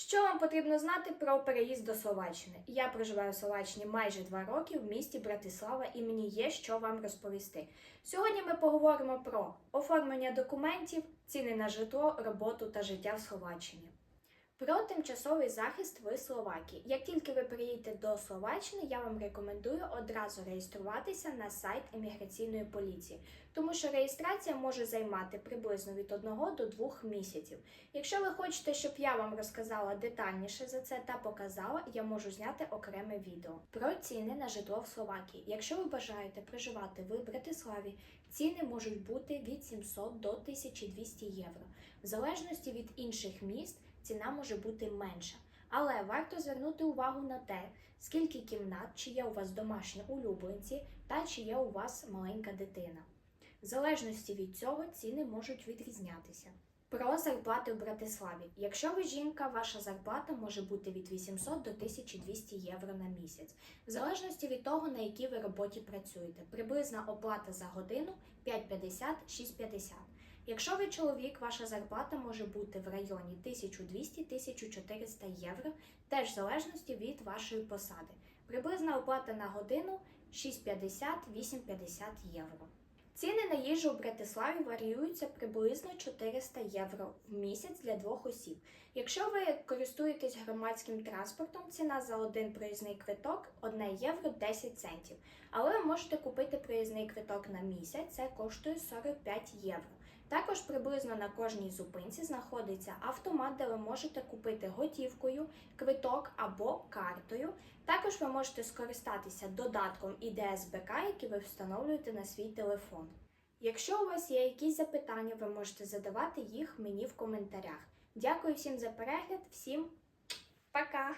Що вам потрібно знати про переїзд до Словаччини? Я проживаю в Словаччині майже два роки в місті Братислава і мені є що вам розповісти. Сьогодні ми поговоримо про оформлення документів, ціни на житло, роботу та життя в Словаччині. Про тимчасовий захист в Словакії. Як тільки ви приїдете до Словаччини, я вам рекомендую одразу реєструватися на сайт імміграційної поліції, тому що реєстрація може займати приблизно від 1 до 2 місяців. Якщо ви хочете, щоб я вам розказала детальніше за це та показала, я можу зняти окреме відео про ціни на житло в Словакії. Якщо ви бажаєте проживати в Братиславі, ціни можуть бути від 700 до 1200 євро. В залежності від інших міст ціна може бути менша. Але варто звернути увагу на те, скільки кімнат, чи є у вас домашні улюбленці та чи є у вас маленька дитина. В залежності від цього ціни можуть відрізнятися. Про зарплати в Братиславі. Якщо ви жінка, ваша зарплата може бути від 800 до 1200 євро на місяць, в залежності від того, на якій ви роботі працюєте. Приблизна оплата за годину 5,50-6,50. Якщо ви чоловік, ваша зарплата може бути в районі 1200-1400 євро, теж в залежності від вашої посади. Приблизна оплата на годину 6,50-8,50 євро. Ціни на їжу у Братиславі варіюються приблизно 400 євро в місяць для двох осіб. Якщо ви користуєтесь громадським транспортом, ціна за один проїзний квиток 1 євро 10 центів. Але ви можете купити проїзний квиток на місяць, це коштує 45 євро. Також приблизно на кожній зупинці знаходиться автомат, де ви можете купити готівкою, квиток або картою. Також ви можете скористатися додатком ІДСБК, який ви встановлюєте на свій телефон. Якщо у вас є якісь запитання, ви можете задавати їх мені в коментарях. Дякую всім за перегляд, всім пока!